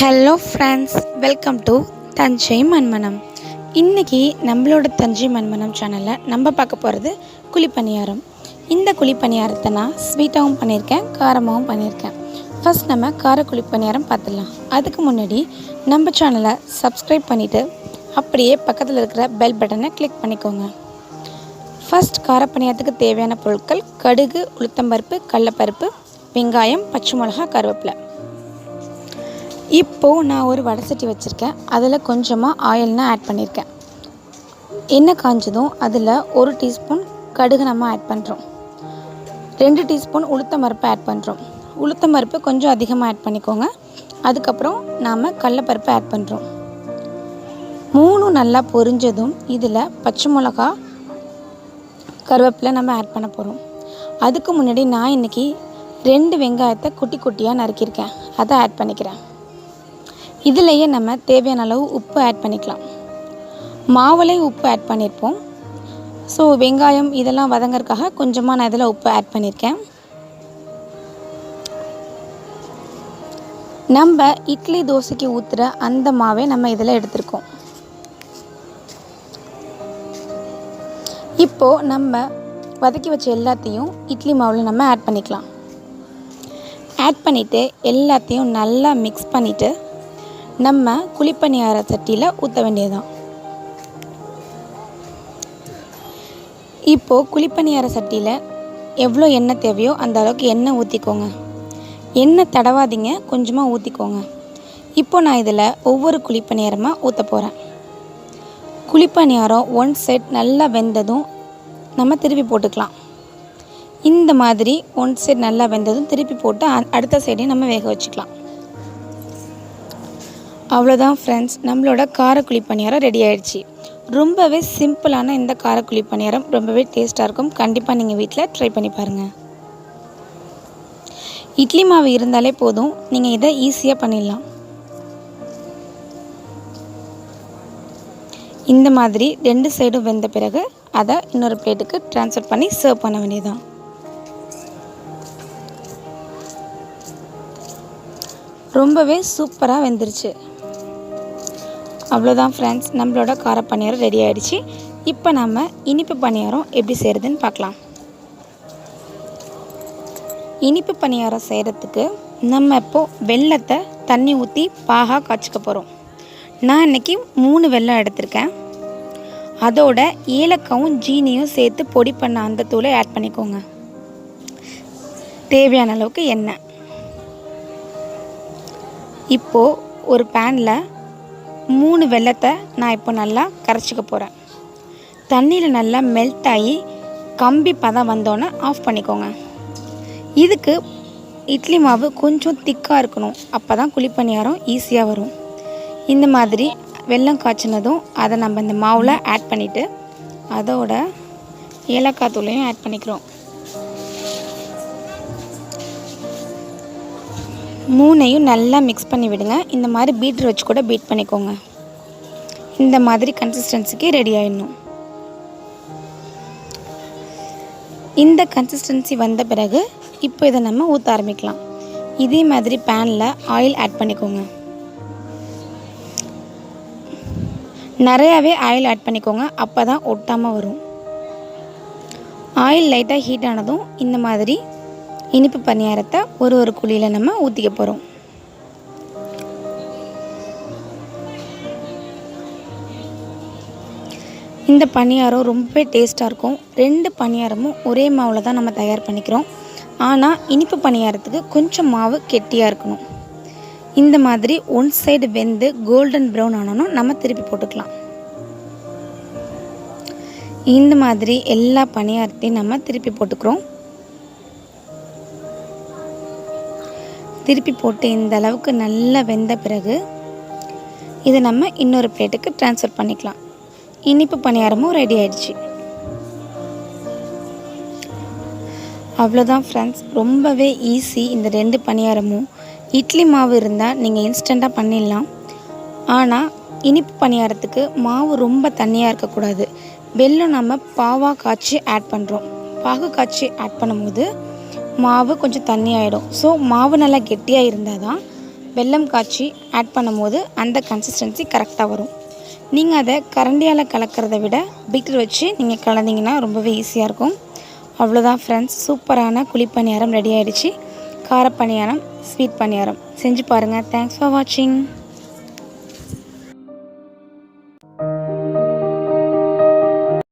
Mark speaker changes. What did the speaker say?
Speaker 1: Hello friends welcome to Thanjai Manmanam இன்றைக்கி நம்மளோட தஞ்சை மண்மனம் சேனலில் நம்ம பார்க்க போகிறது குழிப்பணியாரம். இந்த குழிப்பணியாரத்தை நான் ஸ்வீட்டாகவும் பண்ணியிருக்கேன் காரமாகவும் பண்ணியிருக்கேன். ஃபஸ்ட் நம்ம கார குழிப்பணியாரம் பார்த்துடலாம். அதுக்கு முன்னாடி நம்ம சேனலை சப்ஸ்கிரைப் பண்ணிவிட்டு அப்படியே பக்கத்தில் இருக்கிற பெல் பட்டனை கிளிக் பண்ணிக்கோங்க. ஃபஸ்ட் காரப்பணியாரத்துக்கு தேவையான பொருட்கள் கடுகு உளுத்தம்பருப்பு கடலப்பருப்பு வெங்காயம் பச்சை மிளகா கருவேப்பிலை. இப்போது நான் ஒரு வடை சட்டி வச்சுருக்கேன். அதில் கொஞ்சமாக ஆயில்னா ஆட் பண்ணியிருக்கேன் எண்ணெய் காஞ்சதும் அதில் ஒரு டீஸ்பூன் கடுகு நம்ம ஆட் பண்ணுறோம் ரெண்டு டீஸ்பூன் உளுத்தம் பருப்பு ஆட் பண்ணுறோம் உளுத்தம் பருப்பு கொஞ்சம் அதிகமாக ஆட் பண்ணிக்கோங்க. அதுக்கப்புறம் நாம் கடலப்பருப்பு ஆட் பண்ணுறோம் மூணும் நல்லா பொரிஞ்சதும் இதில் பச்சை மிளகா கருவேப்பிலை நம்ம ஆட் பண்ண போகிறோம் அதுக்கு முன்னாடி நான் இன்றைக்கி ரெண்டு வெங்காயத்தை குட்டி குட்டியாக நறுக்கியிருக்கேன். அதை ஆட் பண்ணிக்கிறேன். இதுலேயே நம்ம தேவையான அளவு உப்பு ஆட் பண்ணிக்கலாம். மாவுலேயும் உப்பு ஆட் பண்ணியிருப்போம் ஸோ வெங்காயம் இதெல்லாம் வதங்கறதுக்காக கொஞ்சமாக நான் இதில் உப்பு ஆட் பண்ணியிருக்கேன் நம்ம இட்லி தோசைக்கு ஊற்றுற அந்த மாவை நம்ம இதில் எடுத்திருக்கோம். இப்போது நம்ம வதக்கி வச்ச எல்லாத்தையும் இட்லி மாவில் நம்ம ஆட் பண்ணிக்கலாம். ஆட் பண்ணிவிட்டு எல்லாத்தையும் நல்லா மிக்ஸ் பண்ணிவிட்டு நம்ம குழிப்பணியார சட்டியில் ஊற்ற வேண்டியதுதான். இப்போது குழிப்பணியார சட்டியில் எவ்வளோ எண்ணெய் தேவையோ அந்த அளவுக்கு எண்ணெய் ஊற்றிக்கோங்க எண்ணெய் தடவாதீங்க கொஞ்சமாக ஊற்றிக்கோங்க இப்போ நான் இதில் ஒவ்வொரு குழிப்பணியாரமாக ஊற்ற போகிறேன் குழிப்பணியாரம் ஒன் செட் நல்லா வெந்ததும் நம்ம திருப்பி போட்டுக்கலாம். இந்த மாதிரி ஒன் சைட் நல்லா வெந்ததும் திருப்பி போட்டு அடுத்த சைடையும் நம்ம வேக வச்சுக்கலாம். அவ்வளோதான் ஃப்ரெண்ட்ஸ் நம்மளோட காரக்குழி பணியாரம் ரெடி ஆயிடுச்சு. ரொம்பவே சிம்பிளான இந்த காரக்குழி பணியாரம் ரொம்பவே டேஸ்ட்டாக இருக்கும். கண்டிப்பாக நீங்கள் வீட்டில் ட்ரை பண்ணி பாருங்கள் இட்லி மாவு இருந்தாலே போதும். நீங்கள் இதை ஈஸியாக பண்ணிடலாம். இந்த மாதிரி ரெண்டு சைடும் வெந்த பிறகு அதை இன்னொரு பிளேட்டுக்கு ட்ரான்ஸ்ஃபர் பண்ணி சர்வ் பண்ண வேண்டியதான் ரொம்பவே சூப்பராக வெந்துருச்சு. அவ்வளோதான் ஃப்ரெண்ட்ஸ் நம்மளோட கார பணியாரம் ரெடி ஆகிடுச்சு இப்போ நம்ம இனிப்பு பணியாரம் எப்படி செய்கிறதுன்னு பார்க்கலாம். இனிப்பு பணியாரம் செய்கிறதுக்கு நம்ம இப்போது வெள்ளத்தை தண்ணி ஊற்றி பாகாக காய்ச்சிக்க போகிறோம் நான் இன்னைக்கு மூணு வெல்லம் எடுத்திருக்கேன். அதோட ஏலக்காவும் ஜீனியும் சேர்த்து பொடி பண்ண அந்த தூளை ஆட் பண்ணிக்கோங்க. தேவையான அளவுக்கு எண்ணெய். இப்போது ஒரு பேனில் மூணு வெல்லத்தை நான் இப்போ நல்லா கரைச்சிக்க போகிறேன் தண்ணியில் நல்லா மெல்ட் ஆகி கம்பி பதம் வந்தோன்னே ஆஃப் பண்ணிக்கோங்க. இதுக்கு இட்லி மாவு கொஞ்சம் திக்காக இருக்கணும். அப்போ தான் குழிப்பணியாரம் ஈஸியாக வரும். இந்த மாதிரி வெல்லம் காய்ச்சினதும் அதை நம்ம இந்த மாவில் ஆட் பண்ணிவிட்டு அதோட ஏலக்காய் தூளையும் ஆட் பண்ணிக்கிறோம். மூணையும் நல்லா மிக்ஸ் பண்ணி விடுங்க. இந்த மாதிரி பீட்ரு வச்சு கூட பீட் பண்ணிக்கோங்க. இந்த மாதிரி கன்சிஸ்டன்சிக்கு ரெடி ஆயிடணும். இந்த கன்சிஸ்டன்சி வந்த பிறகு இப்போ இதை நம்ம ஊற்ற ஆரம்பிக்கலாம். இதே மாதிரி பேனில் ஆயில் ஆட் பண்ணிக்கோங்க. நிறையாவே ஆயில் ஆட் பண்ணிக்கோங்க. அப்போ தான் ஒட்டாமல் வரும் ஆயில் லைட்டாக ஹீட் ஆனதும் இந்த மாதிரி இனிப்பு பணியாரத்தை ஒரு ஒரு குழியில் நம்ம ஊற்றிக்க போகிறோம் இந்த பணியாரம் ரொம்பவே டேஸ்ட்டாக இருக்கும். ரெண்டு பணியாரமும் ஒரே மாவில் தான் நம்ம தயார் பண்ணிக்கிறோம். ஆனால் இனிப்பு பணியாரத்துக்கு கொஞ்சம் மாவு கெட்டியாக இருக்கணும். இந்த மாதிரி ஒன் சைடு வெந்து கோல்டன் ப்ரௌன் ஆனனும் நம்ம திருப்பி போட்டுக்கலாம். இந்த மாதிரி எல்லா பணியாரத்தையும் நம்ம திருப்பி போட்டுக்கிறோம். திருப்பி போட்டு இந்த அளவுக்கு நல்லா வெந்த பிறகு இதை நம்ம இன்னொரு பிளேட்டுக்கு ட்ரான்ஸ்ஃபர் பண்ணிக்கலாம். இனிப்பு பணியாரமும் ரெடி ஆயிடுச்சு. அவ்வளோதான் ஃப்ரெண்ட்ஸ் ரொம்பவே ஈஸி இந்த ரெண்டு பணியாரமும். இட்லி மாவு இருந்தால் நீங்கள் இன்ஸ்டண்ட்டாக பண்ணிடலாம். ஆனால் இனிப்பு பணியாரத்துக்கு மாவு ரொம்ப தண்ணியாக இருக்கக்கூடாது. வெல்லம் நம்ம பாவாக காய்ச்சி ஆட் பண்ணுறோம் பாகு காய்ச்சி ஆட் பண்ணும்போது மாவு கொஞ்சம் தண்ணி ஆகிடும் ஸோ மாவு நல்லா கெட்டியாக இருந்தால் தான் வெல்லம் காய்ச்சி ஆட் பண்ணும்போது அந்த கன்சிஸ்டன்சி கரெக்டாக வரும். நீங்கள் அதை கரண்டியால் கலக்கிறத விட பீட்டர் வச்சு நீங்கள் கலந்தீங்கன்னா ரொம்பவே ஈஸியாக இருக்கும். அவ்வளோதான் ஃப்ரெண்ட்ஸ் சூப்பரான குழிப்பணியாரம் ரெடி ஆகிடுச்சு காரப்பணியாரம் ஸ்வீட் பணியாரம். செஞ்சு பாருங்கள் தேங்க்ஸ் ஃபார் வாட்சிங்